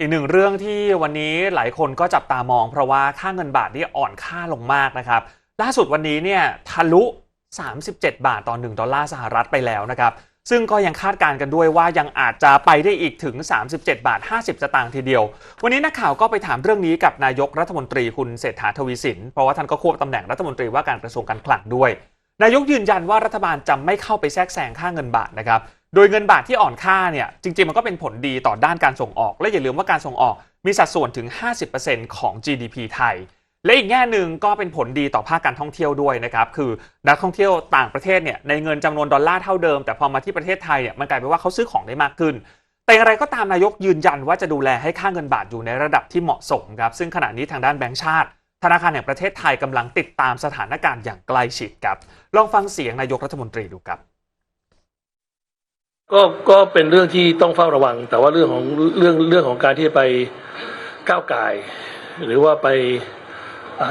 อีกหนึ่งเรื่องที่วันนี้หลายคนก็จับตามอง เพราะว่าค่าเงินบาทนี่อ่อนค่าลงมากนะครับล่าสุดวันนี้เนี่ยทะลุ 37 บาทต่อ1ดอลลาร์สหรัฐไปแล้วนะครับซึ่งก็ยังคาดการณ์กันด้วยว่ายังอาจจะไปได้อีกถึง 37 บาท 50 สตางค์ทีเดียว วันนี้นักข่าวก็ไปถามเรื่องนี้กับนายกรัฐมนตรีคุณเศรษฐาทวีสิน เพราะว่าท่านก็ควบตำแหน่งรัฐมนตรีว่าการกระทรวงการคลังด้วย นายกยืนยันว่ารัฐบาลจะไม่เข้าไปแทรกแซงค่าเงินบาทนะครับ โดยเงินบาทที่อ่อนค่าเนี่ยจริงๆ มันก็เป็นผลดีต่อด้านการส่งออก และอย่าลืมว่าการส่งออกมีสัดส่วนถึง 50%ของ GDP ไทย และอีกแง่หนึ่งก็เป็นผลดีต่อภาคการท่องเที่ยวด้วยนะครับคือนักท่องเที่ยวต่างประเทศเนี่ยในเงินจำนวนดอลลาร์เท่าเดิม แต่พอมาที่ประเทศไทยเนี่ยมันกลายเป็นว่าเขาซื้อของได้มากขึ้น แต่อย่างไรก็ตามนายกยืนยันว่าจะดูแลให้ค่าเงินบาทอยู่ในระดับที่เหมาะสมครับซึ่งขณะนี้ทางด้านแบงก์ชาติธนาคารแห่งประเทศไทยกำลังติดตามสถานการณ์อย่างใกล้ชิดครับลองฟังเสียงนายกรัฐมนตรีดูครับ ก็ก็เป็นเรื่องที่ต้องเฝ้าระวัง แต่ว่าเรื่องของเรื่องเรื่องของการที่ไปก้าวไก่หรือว่าไป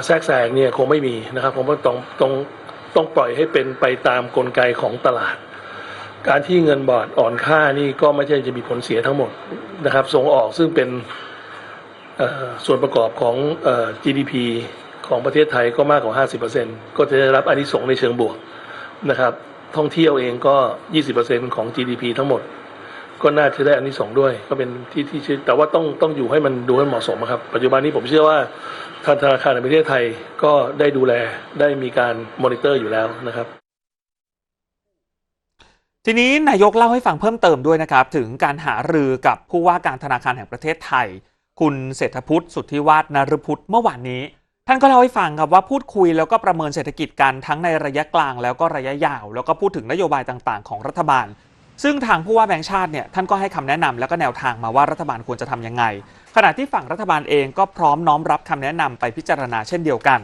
แทรกแซงเนี่ยคงไม่มีนะครับผมว่าต้องต้องต้องปล่อยให้เป็นไปตามกลไกของตลาด การที่เงินบาทอ่อนค่านี่ก็ไม่ใช่จะมีผลเสียทั้งหมดนะครับส่งออกซึ่งเป็นส่วนประกอบของอ GDP ของประเทศไทยก็มากกว่า 50%ก็จะได้รับอานิสงส์ในเชิงบวกนะครับ ท่องเที่ยวเองก็ 20%ของ GDP ทั้งหมด ก็น่าจะได้อันนี้สองด้วย ก็เป็นที่ที่ชื่อแต่ว่าต้องต้องอยู่ให้มันดูให้เหมาะสมครับ ปัจจุบันนี้ผมเชื่อว่าทางธนาคารแห่งประเทศไทยก็ได้ดูแลได้มีการมอนิเตอร์อยู่แล้วนะครับทีนี้นายกเล่าให้ฟังเพิ่มเติมด้วยนะครับ ถึงการหารือกับผู้ว่าการธนาคารแห่งประเทศไทย คุณเศรษฐพุทธสุทธิวาฒนรพุทธเมื่อวานนี้ ท่านก็เล่าให้ฟังครับว่าพูดคุยแล้วก็ประเมินเศรษฐกิจกันทั้งในระยะกลางแล้วก็ระยะยาว แล้วก็พูดถึงนโยบายต่างๆ ของรัฐบาล ซึ่งทางผู้ว่าแบงค์ชาติเนี่ยท่านก็ให้คำแนะนำแล้วก็แนวทางมาว่ารัฐบาลควรจะทำยังไง ขณะที่ฝั่งรัฐบาลเองก็พร้อมน้อมรับคำแนะนำไปพิจารณาเช่นเดียวกัน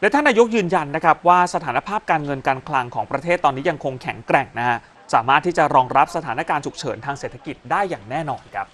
และท่านนายกยืนยันนะครับว่าสถานภาพการเงินการคลังของประเทศตอนนี้ยังคงแข็งแกร่งนะฮะสามารถที่จะรองรับสถานการณ์ฉุกเฉินทางเศรษฐกิจได้อย่างแน่นอนครับ